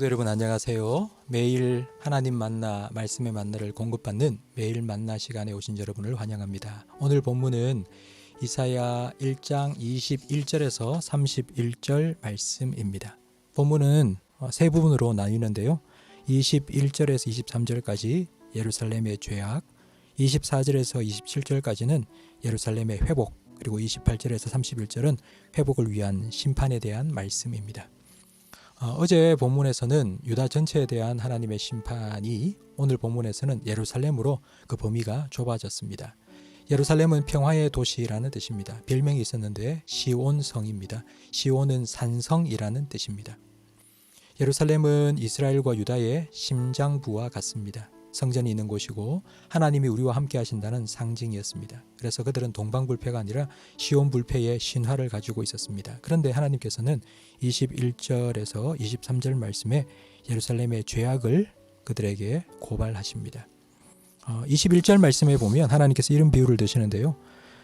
성도 여러분 안녕하세요. 매일 하나님 만나 말씀의 만나를 공급받는 매일 만나 시간에 오신 여러분을 환영합니다. 오늘 본문은 이사야 1장 21절에서 31절 말씀입니다. 본문은 어, 세 부분으로 나뉘는데요. 21절에서 23절까지 예루살렘의 죄악, 24절에서 27절까지는 예루살렘의 회복, 그리고 28절에서 31절은 회복을 위한 심판에 대한 말씀입니다. 어, 제 본문에서는 유다 전체에 대한 하나님의 심판이 오늘 본문에서는 예루살렘으로 그 범위가 좁아졌습니다. 예루살렘은 평화의 도시라는 뜻입니다. 별명이 있었는데 시온성입니다. 시온은 산성이라는 뜻입니다. 예루살렘은 이스라엘과 유다의 심장부와 같습니다. 성전이 있는 곳이고 하나님이 우리와 함께 하신다는 상징이었습니다. 그래서 그들은 동방불패가 아니라 시온불패의 신화를 가지고 있었습니다. 그런데 하나님께서는 21절에서 23절 말씀에 예루살렘의 죄악을 그들에게 고발하십니다. 어, 21절 말씀에 보면 하나님께서 이런 비유를 드시는데요.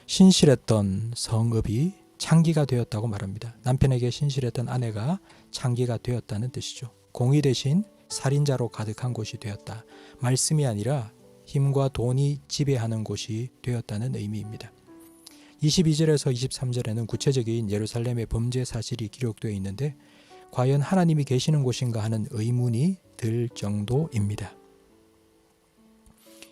신실했던 성읍이 창기가 되었다고 말합니다. 남편에게 신실했던 아내가 창기가 되었다는 뜻이죠. 공의 대신 살인자로 가득한 곳이 되었다. 말씀이 아니라 힘과 돈이 지배하는 곳이 되었다는 의미입니다. 22절에서 23절에는 구체적인 예루살렘의 범죄 사실이 기록되어 있는데 과연 하나님이 계시는 곳인가 하는 의문이 들 정도입니다.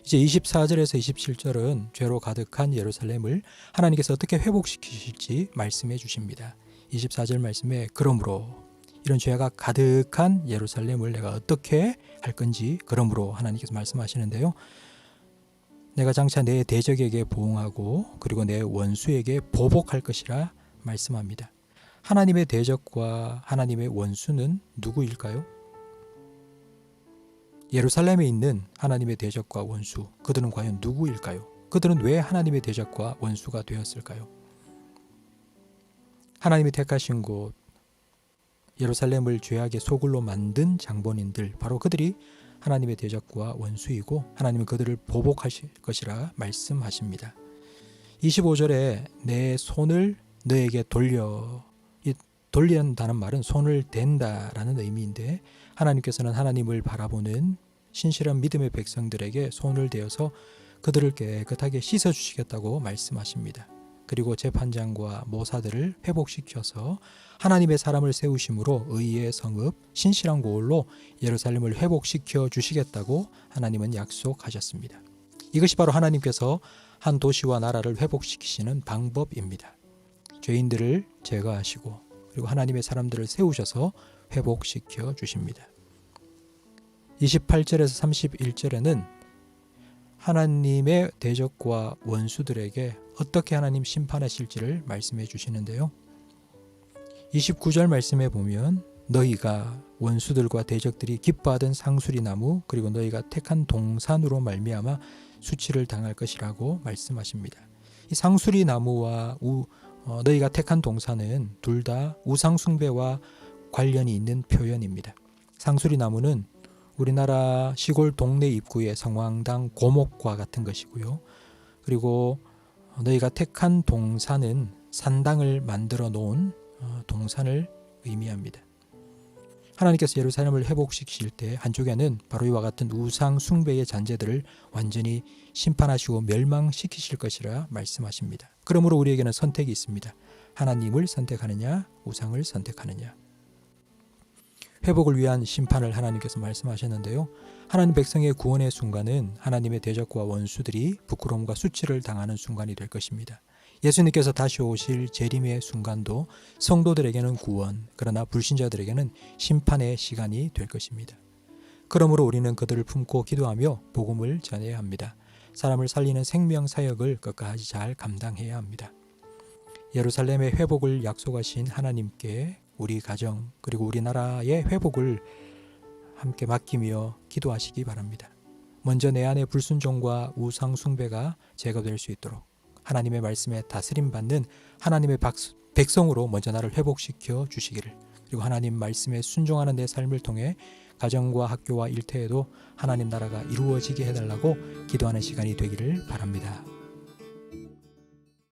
이제 24절에서 27절은 죄로 가득한 예루살렘을 하나님께서 어떻게 회복시키실지 말씀해 주십니다. 24절 말씀에 그러므로 이런 죄가 가득한 예루살렘을 내가 어떻게 할 건지 그러므로 하나님께서 말씀하시는데요. 내가 장차 내 대적에게 보응하고 그리고 내 원수에게 보복할 것이라 말씀합니다. 하나님의 대적과 하나님의 원수는 누구일까요? 예루살렘에 있는 하나님의 대적과 원수, 그들은 과연 누구일까요? 그들은 왜 하나님의 대적과 원수가 되었을까요? 하나님이 택하신 곳, 예루살렘을 죄악의 소굴로 만든 장본인들, 바로 그들이 하나님의 대적과 원수이고 하나님은 그들을 보복하실 것이라 말씀하십니다. 25절에 내 손을 너에게 돌려 이 돌린다는 말은 손을 댄다라는 의미인데 하나님께서는 하나님을 바라보는 신실한 믿음의 백성들에게 손을 대어서 그들을 깨끗하게 씻어 주시겠다고 말씀하십니다. 그리고 재판장과 모사들을 회복시켜서 하나님의 사람을 세우심으로 의의 성읍 신실한 고을로 예루살렘을 회복시켜 주시겠다고 하나님은 약속하셨습니다. 이것이 바로 하나님께서 한 도시와 나라를 회복시키시는 방법입니다. 죄인들을 제거하시고 그리고 하나님의 사람들을 세우셔서 회복시켜 주십니다. 28절에서 31절에는 하나님의 대적과 원수들에게 어떻게 하나님 심판하실지를 말씀해 주시는데요. 29절 말씀에 보면 너희가 원수들과 대적들이 기뻐하던 상수리 나무 그리고 너희가 택한 동산으로 말미암아 수치를 당할 것이라고 말씀하십니다. 이 상수리 나무와 우, 어, 너희가 택한 동산은 둘 다 우상 숭배와 관련이 있는 표현입니다. 상수리 나무는 우리나라 시골 동네 입구의 성황당 고목과 같은 것이고요. 그리고 너희가 택한 동산은 산당을 만들어 놓은 어, 동산을 의미합니다. 하나님께서 예루살렘을 회복시키실 때 한쪽에는 바로 이와 같은 우상 숭배의 잔재들을 완전히 심판하시고 멸망시키실 것이라 말씀하십니다. 그러므로 우리에게는 선택이 있습니다. 하나님을 선택하느냐, 우상을 선택하느냐. 회복을 위한 심판을 하나님께서 말씀하셨는데요. 하나님 백성의 구원의 순간은 하나님의 대적과 원수들이 부끄러움과 수치를 당하는 순간이 될 것입니다. 예수님께서 다시 오실 재림의 순간도 성도들에게는 구원, 그러나 불신자들에게는 심판의 시간이 될 것입니다. 그러므로 우리는 그들을 품고 기도하며 복음을 전해야 합니다. 사람을 살리는 생명 사역을 끝까지 잘 감당해야 합니다. 예루살렘의 회복을 약속하신 하나님께 우리 가정 그리고 우리나라의 회복을 함께 맡기며 기도하시기 바랍니다. 먼저 내 안의 불순종과 우상 숭배가 제거될 수 있도록 하나님의 말씀에 다스림 받는 하나님의 백성으로 먼저 나를 회복시켜 주시기를 그리고 하나님 말씀에 순종하는 내 삶을 통해 가정과 학교와 일터에도 하나님 나라가 이루어지게 해달라고 기도하는 시간이 되기를 바랍니다.